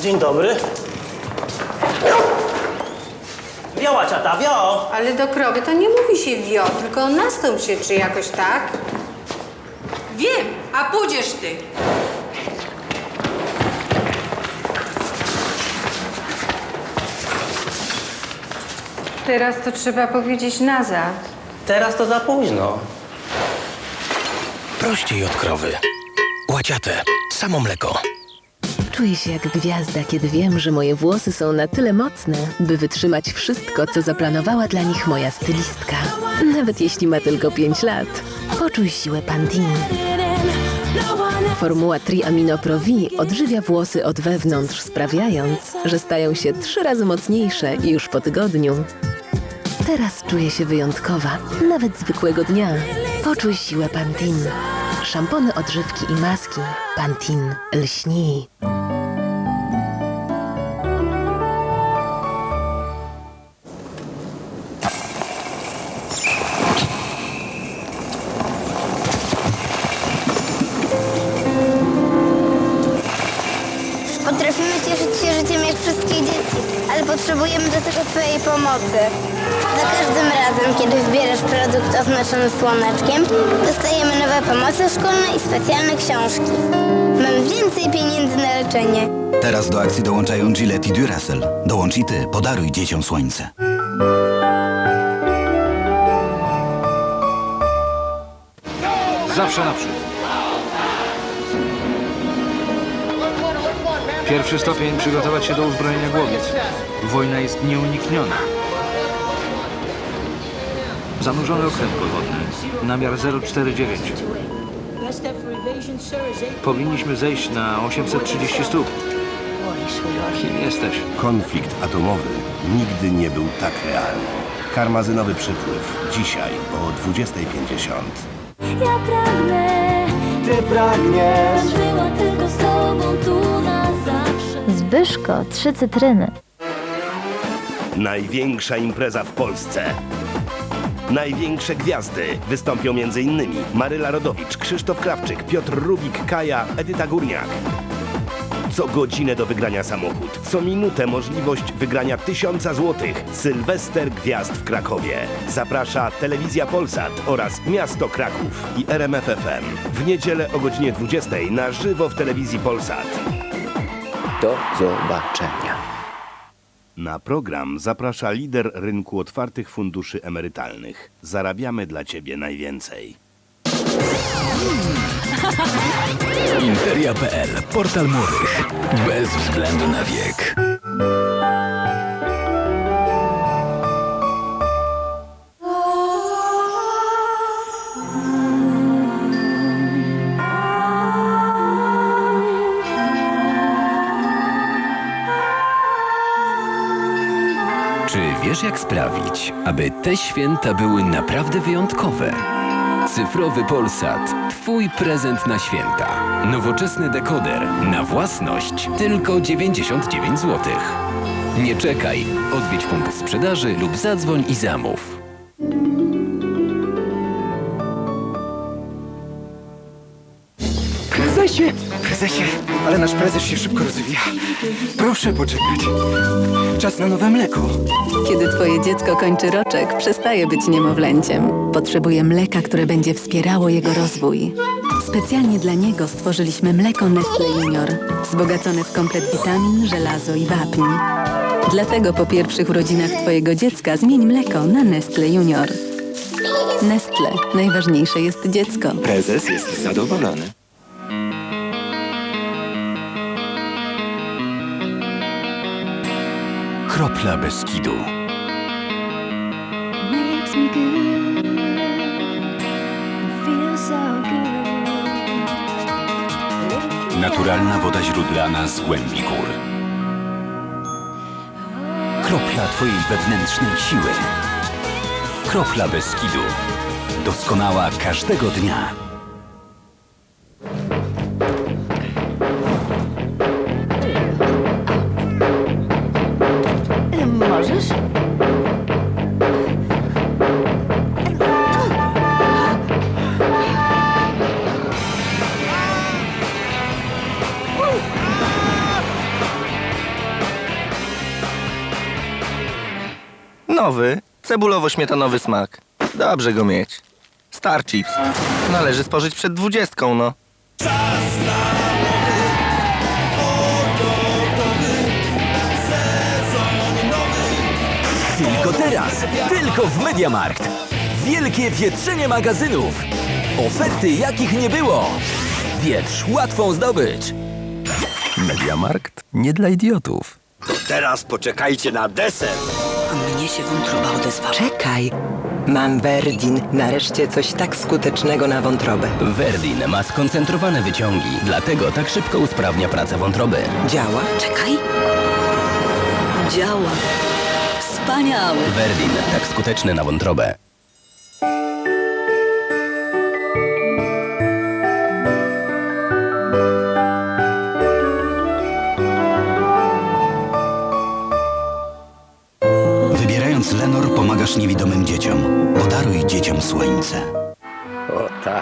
Dzień dobry. Wioła ciata, wio! Ale do krowy to nie mówi się wio, tylko nastąp się czy jakoś tak. Wiem, a pójdziesz ty. Teraz to trzeba powiedzieć nazad. Teraz to za późno. Prościej od krowy. Łaciate, samo mleko. Czuję się jak gwiazda, kiedy wiem, że moje włosy są na tyle mocne, by wytrzymać wszystko, co zaplanowała dla nich moja stylistka. Nawet jeśli ma tylko 5 lat. Poczuj siłę Pantene. Formuła Triamino Pro V odżywia włosy od wewnątrz, sprawiając, że stają się trzy razy mocniejsze już po tygodniu. Teraz czuję się wyjątkowa, nawet zwykłego dnia. Poczuj siłę Pantene. Szampony, odżywki i maski. Pantene lśni. Ale potrzebujemy do tego Twojej pomocy. Za każdym razem, kiedy wybierasz produkt oznaczony słoneczkiem, dostajemy nowe pomoce szkolne i specjalne książki. Mamy więcej pieniędzy na leczenie. Teraz do akcji dołączają Gillette i Duracell. Dołącz i ty, podaruj dzieciom słońce. Zawsze naprzód. Pierwszy stopień przygotować się do uzbrojenia głowiec. Wojna jest nieunikniona. Zanurzony okręt podwodny. Namiar 049. Powinniśmy zejść na 830 stóp. Kim jesteś? Konflikt atomowy nigdy nie był tak realny. Karmazynowy przypływ dzisiaj o 20.50. Ja pragnę, Ty pragniesz. była tylko z tobą tu. Zbyszko, trzy cytryny. Największa impreza w Polsce. Największe gwiazdy wystąpią m.in. Maryla Rodowicz, Krzysztof Krawczyk, Piotr Rubik, Kaja, Edyta Górniak. Co godzinę do wygrania samochód, co minutę możliwość wygrania tysiąca złotych. Sylwester Gwiazd w Krakowie. Zaprasza Telewizja Polsat oraz Miasto Kraków i RMF FM. W niedzielę o godzinie 20 na żywo w Telewizji Polsat. Do zobaczenia. Na program zaprasza lider rynku otwartych funduszy emerytalnych. Zarabiamy dla Ciebie najwięcej. Interia.pl. Portal młodych. Bez względu na wiek. Wiesz, jak sprawić, aby te święta były naprawdę wyjątkowe? Cyfrowy Polsat. Twój prezent na święta. Nowoczesny dekoder na własność tylko 99 zł. Nie czekaj. Odwiedź punkt sprzedaży lub zadzwoń i zamów. Prezesie! Prezesie, ale nasz prezes się szybko rozwija. Proszę poczekać. Czas na nowe mleko. Kiedy twoje dziecko kończy roczek, przestaje być niemowlęciem. Potrzebuje mleka, które będzie wspierało jego rozwój. Specjalnie dla niego stworzyliśmy mleko Nestle Junior, wzbogacone w komplet witamin, żelazo i wapń. Dlatego po pierwszych urodzinach twojego dziecka zmień mleko na Nestle Junior. Nestle. Najważniejsze jest dziecko. Prezes jest zadowolony. Kropla good. Naturalna woda źródlana z głębi gór. Kropla Twojej wewnętrznej siły. Kropla Beskidu. Doskonała każdego dnia. Możesz? Nowy, cebulowo-śmietanowy smak. Dobrze go mieć. Star Chips. Należy spożyć przed dwudziestką, no. Czas na tylko w Mediamarkt. Wielkie wietrzenie magazynów. Oferty jakich nie było. Wietrz łatwą zdobycz. Mediamarkt nie dla idiotów. Teraz poczekajcie na deser. Mnie się wątroba odezwała. Czekaj. Mam Verdin. Nareszcie coś tak skutecznego na wątrobę. Verdin ma skoncentrowane wyciągi, dlatego tak szybko usprawnia pracę wątroby. Działa? Czekaj. Działa. Wspaniałe. Verdin, tak skuteczny na wątrobę. Wybierając Lenor pomagasz niewidomym dzieciom. Podaruj dzieciom słońce.